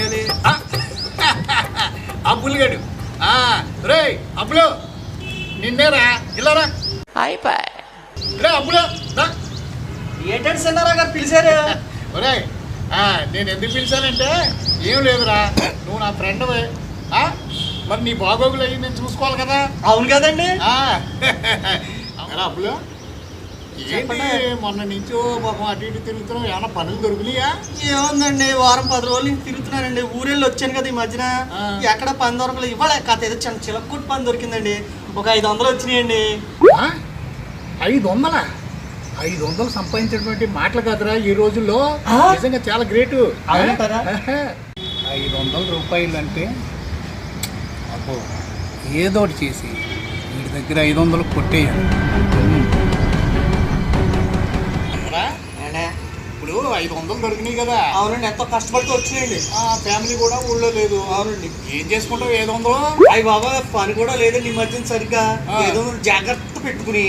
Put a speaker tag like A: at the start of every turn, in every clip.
A: చేయాలి?
B: ఆ, అబ్బులు. గడు రే. అబ్బులు నిన్నేరా ఇల్లారా రే అబ్బులు.
A: ఏంటంటే సిన్నారా గారు పిలిచారు.
B: ఒరేయ్ ఆ, నేను ఎందుకు పిలిచానంటే ఏం లేదురా. నువ్వు నా ఫ్రెండ్ మరి నీ బాగోగులు అయ్యి నేను చూసుకోవాలి కదా.
A: అవును కదండి.
B: అబ్బులు. మొన్న నుంచి పాపం అటు ఇటు తిరుగుతున్నావు ఏమైనా పనులు దొరికినాయా?
A: ఏముందండి వారం పది రోజులు నుంచి తిరుగుతున్నానండి. ఊరెళ్ళి వచ్చాను కదా ఈ మధ్యన. ఎక్కడ పని దొరకలేదు ఇవాళ కథ ఏదో చిన్న చిలక్కుట్ పని దొరికిందండి. ఒక ఐదు వందలు వచ్చినాయండి?
B: ఐదు వందల? ఐదు వందలు సంపాదించినటువంటి మాటలు కాదురా ఈ రోజుల్లో? నిజంగా చాలా గ్రేట్? ఐదు వందల రూపాయలు అంటే అబ్బో ఏదోటి చేసి వీడి దగ్గర ఐదు వందలు కొట్టేయాలి. ఇప్పుడు ఐదు వందలు దొరికినాయి కదా.
A: అవునండి ఎంతో కష్టపడితే వచ్చినాయండి
B: ఆ ఫ్యామిలీ కూడా ఊళ్ళో లేదు.
A: అవునండి.
B: ఏం చేసుకుంటావు ఐదు వందలు?
A: అయ్యి బాబా పని కూడా లేదండి ఈ మధ్యన సరిగ్గా. ఏదో జాగ్రత్త పెట్టుకుని.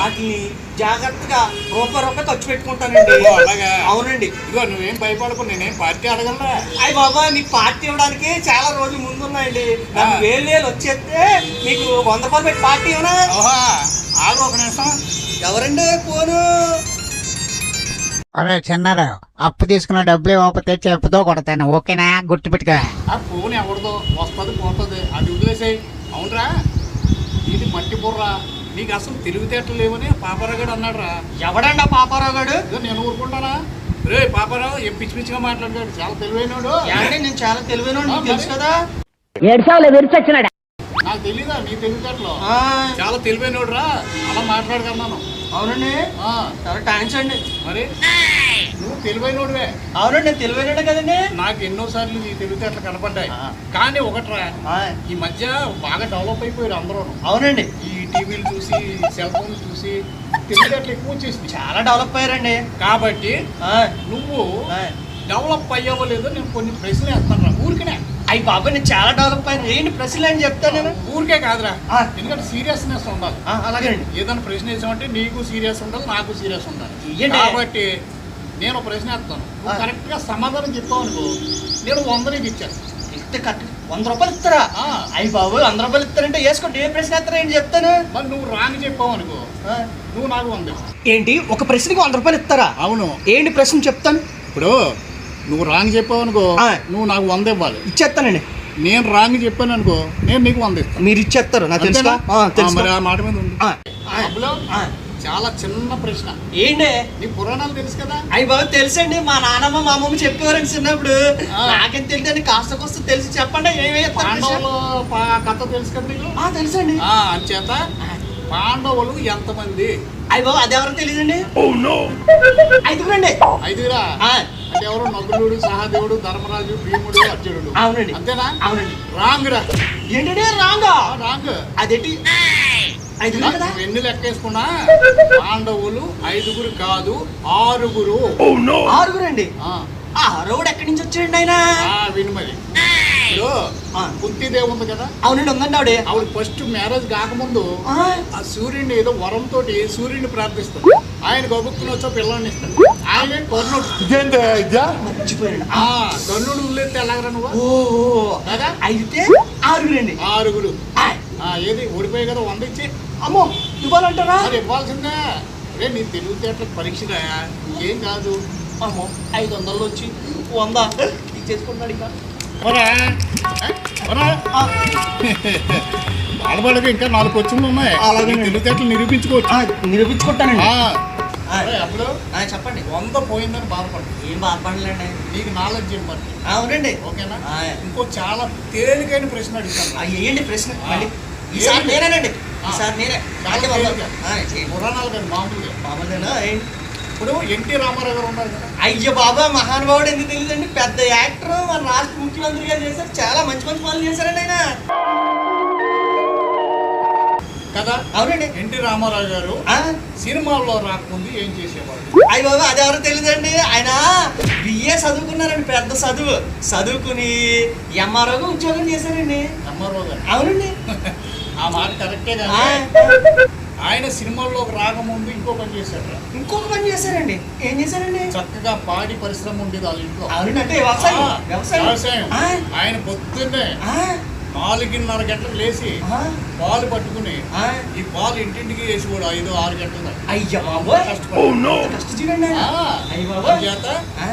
A: వాటిని జాగ్రత్తగా రూపాయి రూపాయి ఖర్చు పెట్టుకుంటానండి.
B: అలాగా?
A: అవునండి.
B: ఇదిగో నువ్వేం భయపడకు నేనేం పార్టీ అడగలరా
A: అయ్యి బాబా మీకు పార్టీ ఇవ్వడానికి చాలా రోజులు ముందు ఉన్నాయండి. నాకు. వేలు వేలు వచ్చేస్తే మీకు వంద రూపాయలు పెట్టి పార్టీ ఇవ్వనా?
B: ఆగు ఒక నిమిషం.
A: ఎవరండి? ఫోను
C: అరే చిన్నారా అప్పు తీసుకున్న డబ్బులు ఇవ్వకపోతే చెప్పుతో కొడతాను. ఓకేనా? గుర్తుపెట్టుకో.
B: ఆ ఫోన్ ఎవరిదో వస్తుంది పోతుంది అది వదిలేసాయి. అవునరా? ఇది మట్టి బుర్ర. నీకు అసలు తెలివితేటలు లేవని పాపరాగాడు అన్నాడు రా
A: ఎవడండి ఆ పాపారావు గారు
B: ఇదో నేను ఊరుకుంటానా? రే పాపారావు ఏం పిచ్చి పిచ్చిగా మాట్లాడాడు చాలా తెలివైనడు.
A: ఏమండి నేను చాలా తెలివైన తెలుసు? కదా?
C: ఏడ్చావులే విరిచొచ్చినాడు?
B: నాకు తెలీదా నీ తెలివితేటలు?
A: ఆ,
B: చాలా తెలివైనడు రా అలా మాట్లాడగన్నాను
A: అవునండి.
B: ఆ,
A: చాలా థ్యాంక్స్ అండి.
B: మరి? నువ్వు తెలివైనోడువే.
A: అవునండి నేను తెలివైన కదండి.
B: నాకు ఎన్నోసార్లు నీ తెలివితేటలు కనపడ్డాయి.
A: ఆ.
B: కానీ ఒకట్రా ఈ మధ్య బాగా డెవలప్ అయిపోయారు అందరూ.
A: అవునండి.
B: ఈ టీవీలు చూసి సెల్ ఫోన్ చూసి తెలివితేటలు ఎక్కువ వచ్చేసింది
A: చాలా డెవలప్ అయ్యారండి.
B: కాబట్టి
A: ఆ,
B: నువ్వు. డెవలప్ అయ్యావో లేదో నేను కొన్ని ప్రశ్నలు వేస్తాను రా. ఊరికనే.
A: అయ్యి బాబాయ్ నేను చాలా డెవలప్ అయ్యాను ఏంటి ప్రశ్నలు అని చెప్తాను నేను?
B: ఊరికే కాదురా. ఎందుకంటే సీరియస్నెస్ ఉండాలి.
A: అలాగేనండి
B: ఏదైనా ప్రశ్న వేసామంటే నీకు సీరియస్ ఉండాలి నాకు సీరియస్ ఉండాలి. కాబట్టి నేను ఒక ప్రశ్న వేస్తాను. నువ్వు
A: ఆ.
B: కరెక్ట్గా సమాధానం చెప్పావు అనుకో నేను వంద నీకు ఇచ్చాను.
A: ఇస్తే కట్. వంద రూపాయలు ఇస్తారా?
B: ఆ.
A: అయ్యి బాబు వంద రూపాయలు ఇస్తారంటే వేసుకోండి. ఏ ప్రశ్న ఇస్తారా ఏంటి చెప్తాను?
B: మరి నువ్వు రాంగ్ చెప్పావు అనుకో. నువ్వు నాకు వంద.
A: ఏంటి? ఒక ప్రశ్నకి వంద రూపాయలు ఇస్తారా?
B: అవును.
A: ఏంటి ప్రశ్న చెప్తాను?
B: ఇప్పుడు నువ్వు రాంగ్ చెప్పావు అనుకో. నువ్వు నాకు వంద ఇవ్వాలి.
A: ఇచ్చేస్తానండి
B: నేను రాంగ్ చెప్పాను అనుకో నేను నీకు వంద ఇస్తాను.
A: మీరు ఇచ్చేస్తారు నాకు తెలుసు
B: మరి ఆ మాట మీద ఉంది. చాలా చిన్న ప్రశ్న.
A: ఏంటి
B: నీ పురాణాలు తెలుసు కదా?
A: అయ్యి బాబు తెలుసండి. మా నాన్నమ్మ మా అమ్మమ్మ చెప్పేవారండి చిన్నప్పుడు. నాకేం తెలియదండి కాస్త కోస్త తెలిసి చెప్పండి.
B: పా- కథ తెలుసు కదా నీకు?
A: ఆ, తెలుసండి.
B: ఆ, అంచేత పాండవులు ఎంతమంది?
A: అయ్యి బాబు అదెవరో తెలియదండి ఐదుగురండి
B: ఐదుగురా
A: ఆ,
B: అంటే ఎవరు నకులుడు సహదేవుడు ధర్మరాజు భీముడు అర్జునుడు.
A: అవునండి.
B: అంతేనా?
A: అవునండి.
B: రాంగ్ రా
A: ఏంటంటే రాంగా?
B: ఆ, రాంగ్.
A: అదేంటి?
B: ఎన్ని లెక్కేసుకున్నా? పాండవులు ఐదుగురు కాదు ఆరుగురు.
A: ఆరుగురండి?
B: ఆ,
A: ఆ ఆరోగుడు ఎక్కడి నుంచి వచ్చాడండి ఆయన?
B: ఆ, కుంతిదేవి ఉంది కదా?
A: అవునండి ఉందండి ఆవిడ.
B: ఆవిడ ఫస్ట్ మ్యారేజ్ కాకముందు
A: ఆ,
B: సూర్యుడిని ఏదో వరంతో సూర్యుడిని ప్రార్థిస్తాడు ఆయన గొప్పకుని వచ్చో పిల్లల్ని ఇస్తాడు. ఆయన కర్ణుడు.
A: మర్చిపోయాడు
B: ఆ కర్ణుడు ఉల్లేస్తే ఎలాగరా నువ్వు?
A: ఓ
B: కదా?
A: అయితే ఆరుగురండి.
B: ఆరుగురు. ఏది? ఓడిపోయి కదా వంద ఇచ్చి.
A: అమ్మో ఇవ్వాలంటారా?
B: మరి ఇవ్వాల్సిందే. రే నీ తెలివితేటలకు పరీక్షగా ఏం కాదు.
A: అమ్మో ఐదు వందలు వచ్చి వంద ఇచ్చేసుకుంటాడు ఇంకా.
B: బాధపడక ఇంకా నాలుగు క్వశ్చన్లు ఉన్నాయి.
A: అలాగే.
B: తెలివితేటలు నిరూపించుకోవచ్చు.
A: ఆ, నిరూపించుకుంటానండి.
B: అప్పుడు
A: చెప్పండి.
B: వంద పోయిందని బాధపడు
A: ఏం బాధపడలేండి.
B: నీకు నాలెడ్జ్ ఇవ్వండి
A: అవునండి.
B: ఓకేనా. ఇంకో చాలా తేలికైన ప్రశ్న అడుగుతాను.
A: వేయండి ప్రశ్న. ఈసారి
B: ఏంటి?
A: నేనేనండి.
B: ఆ.
A: ఈసారి నేనే.
B: పురాణాలు కాదు మామూలుగా.
A: ఏంటి?
B: ఇప్పుడు ఎన్టీ రామారావు గారు ఉన్నారు కదా.
A: అయ్యో బాబా మహానుభావుడు ఎందుకు తెలియదండి? పెద్ద యాక్టర్ మన రాష్ట్ర ముఖ్యమంత్రిగా చేశారు. చాలా మంచి మంచి పనులు చేశారండి ఆయన.
B: కదా?
A: అవునండి.
B: ఎన్టీ రామారావు గారు
A: ఆ,
B: సినిమాల్లో రాకముందు ఏం చేసేవాడు
A: అయ్య బాబా అది ఎవరో తెలియదండి. ఆయన బిఏ చదువుకున్నారండి పెద్ద చదువు. చదువుకుని ఎంఆర్ఓగా ఉద్యోగం చేశారండి.
B: రామారావు గారు.
A: అవునండి.
B: ఆ మాట కరెక్టే కదా? ఆయన సినిమాల్లోకి రాకముందు ఇంకో పని చేశాడు
A: ఇంకొక పని చేశారండి. ఏం చేశారండి?
B: చక్కగా పాడి పరిశ్రమ ఉండేది వాళ్ళ ఇంట్లో.
A: అవునంటే వ్యవసాయం.
B: ఆయన పొద్దున్నే
A: ఆ,
B: నాలుగున్నర గంటలకు లేచి
A: ఆ,
B: పాలు పట్టుకుని
A: ఆ.
B: ఈ పాలు ఇంటింటికి వేసి కూడా ఐదు ఆరు గంటల
A: బాబోయ్.
B: చేత.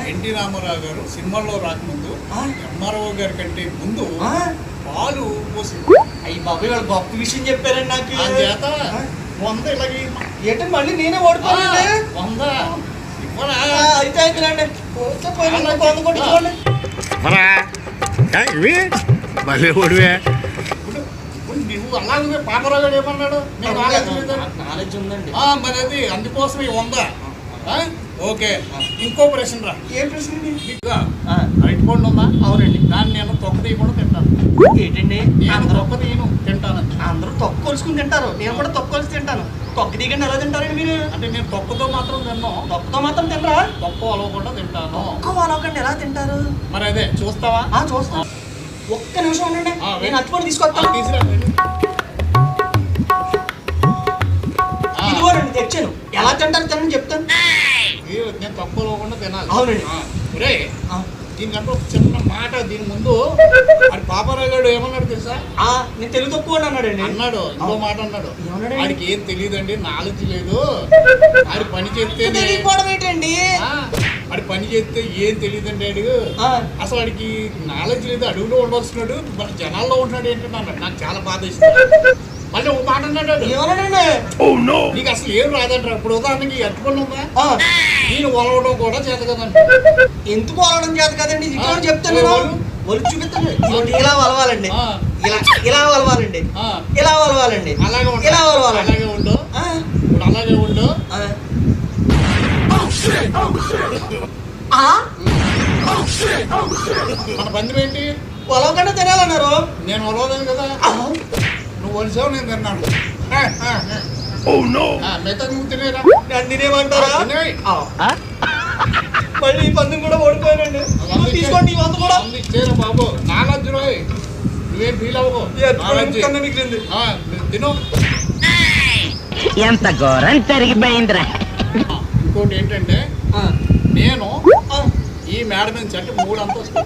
B: ఎన్టీ రామారావు గారు సినిమాల్లో రాకముందు
A: ఆ.
B: ఎంఆర్ఓ గారి కంటే ముందు
A: ఆ,
B: పాలు పోసి
A: అయ్య బాబోయ్ వాళ్ళు గొప్ప విషయం చెప్పారండి నాకు.
B: ఆ. చేత వంద ఇలాగే
A: ఏంటంటే మళ్ళీ నేనే ఓడిపోయానండి
B: వంద.
A: అయితే అయితేనండి వంద కొట్టించుకోండి
B: ఇవి? భలే ఓడివే నువ్వు అలాగే పాపరావు గారు ఏమన్నాడు నాలెడ్జ్
A: ఉందండి.
B: మరి అది అందుకోసం వంద. ఆ? ఓకే. ఇంకో ప్రశ్న రా.
A: ఏం ప్రశ్న
B: ఉందా?
A: అవునండి.
B: దాన్ని నేను తొక్క తీయకుండా తింటాను.
A: ఏంటండి?
B: తొక్క తీయను
A: తొక్క కొలుసుకుని తింటారు. నేను కూడా తొక్క కొలిసి తింటాను. తొక్క దిగండి ఎలా తింటారండి మీరు?
B: అంటే నేను తొక్కతో మాత్రం తిన్నాను
A: తొక్కతో మాత్రం తినరా?
B: తొక్క అలవకుండా తింటాను.
A: తొక్క వాళ్ళకండి ఎలా తింటారు?
B: మరి అదే చూస్తావా?
A: ఆ చూస్తా. ఒక్క నిమిషం ఉండండి. నేను అట్టుకొని
B: ఆ,
A: తీసుకొస్తాను ఇదిగోనండి తెచ్చాను. ఎలా తింటారు తినని చెప్తాను.
B: నేను తొక్క అలవకుండా తినాలి.
A: అవునండి.
B: దీనికంటే ఒక చిన్న మాట దీని ముందు అది పాపారావు గారు ఏమన్నాడు తెలుసా?
A: ఆ, నేను తెలుగు తక్కువ అన్నాడండి.
B: అన్నాడు ఇంకో మాట అన్నాడు? వాడికి ఏం తెలియదండి నాలెడ్జ్ లేదు. ఆడి పని
A: తెలియకపోవడం ఏంటండి?
B: ఆ, వాడి పని చేస్తే ఏం తెలియదండి ఆడు
A: ఆ,
B: అసలు వాడికి నాలెడ్జ్ లేదు అడవిలో ఉండవలసినాడు మన జనాల్లో ఉంటున్నాడు ఏంటంటే అన్నాడు. నాకు చాలా బాధ ఇస్తుంది మళ్ళీ ఒక మాట అన్నాడు. నీకు అసలు ఏం రాదంటారు? ఇప్పుడు ఉదాహరణకి ఎట్టుకుని ఉందా
A: ఆ,
B: నేను ఒలవడం కూడా చేత కదండి.
A: ఎందుకు వలవడం చేత కదండి?
B: ఆ,
A: చెప్తాను. ఒలి చూపిస్తాను. ఇలా వలవాలండి ఇలా ఇలా వలవాలండి
B: ఆ,
A: ఇలా వలవాలండి
B: అలాగే ఉండు.
A: ఇలా వలవాలండి
B: అలాగే ఉండు.
A: ఆ,
B: ఇప్పుడు అలాగే ఉండు. మన పందెం ఏంటి?
A: వలవకుండా తినాలన్నారు.
B: నేను ఒలవలేదు కదా. ఒలిసావు నేను తిన్నాను. మిగతా నువ్వు తినేరా?
A: నన్ను తినేమంటారా
B: తినేయ్.
A: ఆ. మళ్ళీ ఈ పందెం కూడా ఓడిపోయానండి
B: వంద
A: తీసుకోండి ఈ వంద కూడా.
B: వంద ఇచ్చేరా బాబు. నాలెడ్జ్ రోయ్. నువ్వేం ఫీల్ అవ్వకు.
A: ఈ అరటి పండు
B: నాలెడ్జ్.
A: కన్నా మిగిలింది
B: ఆ, తిను.
D: ఎంత ఘోరం జరిగిపోయిందిరా.
B: ఇంకోటి ఏంటంటే
A: ఆ,
B: నేను
A: ఆ,
B: ఈ మేడ నుంచి అంటే మూడు అంతస్తు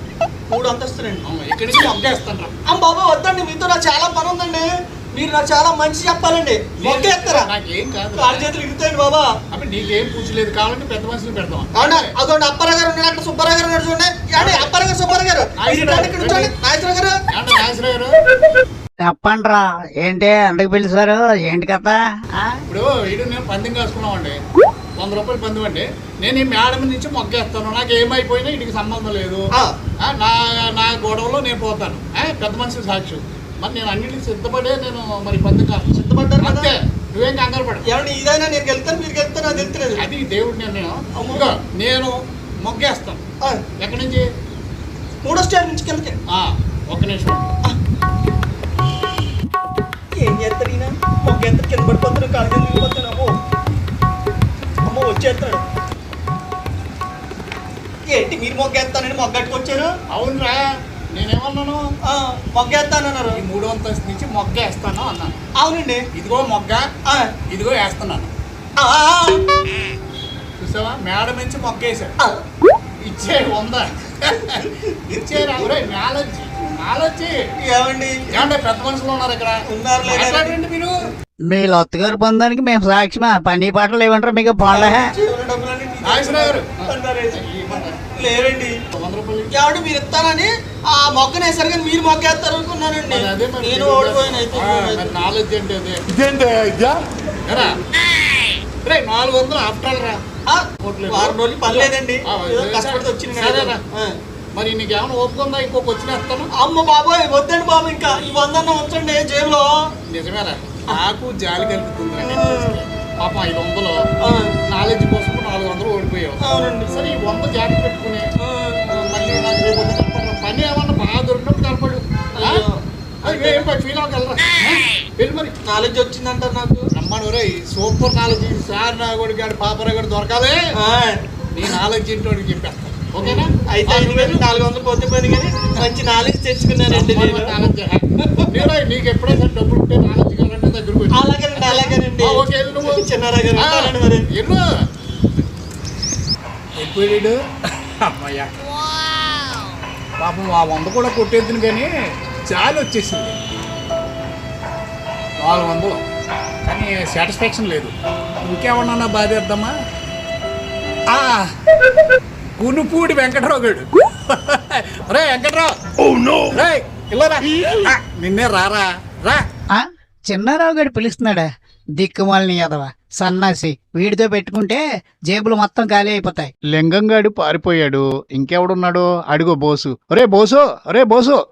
A: మూడు అంతస్తులండి.
B: ఇక్కడి నుంచి మొగ్గేస్తాను రా.
A: అమ్మ బాబా వద్దండి. మీతో నాకు చాలా పని ఉందండి. మీరు నాకు చాలా మంచి చెప్పాలండి. మొక్కేస్తారా?
B: నాకేం కాదు.
A: కాలు చేతులు ఇగుతాయండి బాబా.
B: అప్పుడు నీకేం పూచలేదు కావాలంటే పెద్ద మనుషులు పెడతాం
A: అవునా? గారు ఉన్నాడు అక్కడ సుబ్బారావు గారు ఉన్నాడు చూడండి. అప్పారావు గారు సుబ్బారావు గారు ఇక్కడ గారు?
B: ఏమంటే నాగేశ్వరరావు గారు?
C: చెప్పండి రా. ఏంటి? ఎందుకు పిలిచారు ఏంటి కథ? ఆ?
B: ఇప్పుడు ఇటు నేను పందెం కాసుకున్నామండి. వంద రూపాయలు పందెం అండి. నేను ఈ మేడం నుంచి మొగ్గేస్తాను నాకు ఏమైపోయినా ఇటుకి సంబంధం లేదు. నా నా గొడవలో నేను పోతాను. పెద్ద మనిషి సాక్షి. మరి నేను అన్నిటికి సిద్ధపడే నేను మరి కాదు
A: సిద్ధపడ్డారు కదా?
B: అంతే. నువ్వేం కంగారు పడ
A: ఇదైనా నేను వెళ్తాను మీరు వెళ్తాను నాకు తెలుస్తలేదు
B: అది దేవుడి నిర్ణయం. ఇదిగో, నేను మొగ్గేస్తాను.
A: ఆ,
B: ఎక్కడి నుంచి?
A: మూడో స్టేర్ నుంచి కిందకి.
B: ఆ, ఒక్క నిమిషం.
A: ఏం చేస్తాడు ఈయన? మొగ్గ ఎంత కింద పడిపోతాడు కాలు చేతులు ఇరిగిపోతాడు అమ్మో. అమ్మో వచ్చేస్తాడు. ఏంటి మీరు మొగ్గేస్తానండి మొగ్గట్టుకొచ్చారు?
B: అవునురా. నేనేమన్నాను?
A: ఆ, మొగ్గేస్తానన్నారు.
B: ఈ మూడో అంతస్తు నుంచి మొగ్గేస్తాను అన్నాను.
A: అవునండి.
B: ఇదిగో మొగ్గ
A: ఆ,
B: ఇదిగో వేస్తున్నాను. చూసావా? మేడ నుంచి మొగ్గేశాడు.
A: ఆ.
B: ఇచ్చే ఉందా ఇచ్చేరా నాలెడ్జ్. నాలెడ్జ్.
A: ఏమండి?
B: ఏమంటే పెద్ద మనుషులు ఉన్నారు ఇక్కడ?
A: ఉన్నారు?
B: మాట్లాడండి మీరు.
C: మీ లొత్తగారు పొందడానికి మేము సాక్షిమా పని పాటలు ఏమంటారు మీకు.
B: ఇవ్వమంటారా?
A: లేరండి. ఏమండి మీరు ఇస్తానని ఆ మొక్కను వేసారు కానీ మీరు మొక్కేస్తారు అనుకున్నానండి. నేను. ఓడిపోయాను అయితే.
B: నాలెడ్జ్ అంటే? రే నాలుగు వందలు ఆఫ్టర్ రా.
A: ఆ,
B: కోట్లేదు.
A: వారం రోజులు పని లేదండి
B: ఆ,
A: ఏదో కష్టపడితే వచ్చింది.
B: మరి నీకు ఏమైనా ఒప్పుకుందా ఇంకొక వచ్చినేస్తాను
A: అమ్మ బాబోయ్ వద్దండి బాబు ఇంకా. ఈ వందన్న ఉంచండి జేబులో.
B: నిజమేరా. నాకు జాలి కలుగుతుంది పాపం ఐదు వందలు.
A: ఆ,
B: నాలెడ్జ్ కోసం నాలుగు వందలు ఓడిపోయావు.
A: అవునండి.
B: సరే ఈ వంద జాగ్రత్త పెట్టుకుని నాకు రేపు పని ఏమన్నా బాగా దొరికినప్పుడు కనపడు ఏం పని ఫీల్ అవ్వగలరా వెళ్ళి మరి
A: నాలెడ్జ్ వచ్చిందంటారు నాకు
B: రమ్మను రే సూపర్ నాలెడ్జ్ సార్ నా కొడుకు పాపరా గారు దొరకాలే నీ నాలెడ్జ్ ఏంటో వాడికి ఓకేనా
A: అయితే ఐదు వేలు నాలుగు వందలు పోతే పోయింది కానీ మంచి నాలెడ్జ్ తెచ్చుకున్నానండి నేను
B: నాలెడ్జ్ నీకు ఎప్పుడైనా డబ్బులు ఉంటే నాలెడ్జ్ కావాలంటే దగ్గరకు
A: అలాగేనండి అలాగేనండి
B: ఓకే, నువ్వు.
A: చిన్నారా గారు
B: ఆ,
A: మరి
B: ఎల్లు వెళ్ళిపోయాడు అమ్మయ్యా పాపం ఆ వంద కూడా కొట్టేద్దును కానీ చాలు వచ్చేసింది. నాలుగు వందలు. కానీ సాటిస్ఫాక్షన్ లేదు. ఇంకేమన్నా బాధేద్దామా ఆ, కునుపూడి వెంకటరావు గడు. రే వెంకటరావు. రే ఇల్లరా ఆ, నిన్నే రారా. రా.
C: ఆ చిన్నారావు గడి పిలుస్తున్నాడా? దిక్కుమాలిని యాదవ. సన్నాసి. వీడితో పెట్టుకుంటే జేబులు మొత్తం ఖాళీ అయిపోతాయి.
E: లింగంగాడు పారిపోయాడు. ఇంకెవడున్నాడు అడుగు బోసు. ఒరే బోసు ఒరే బోసు.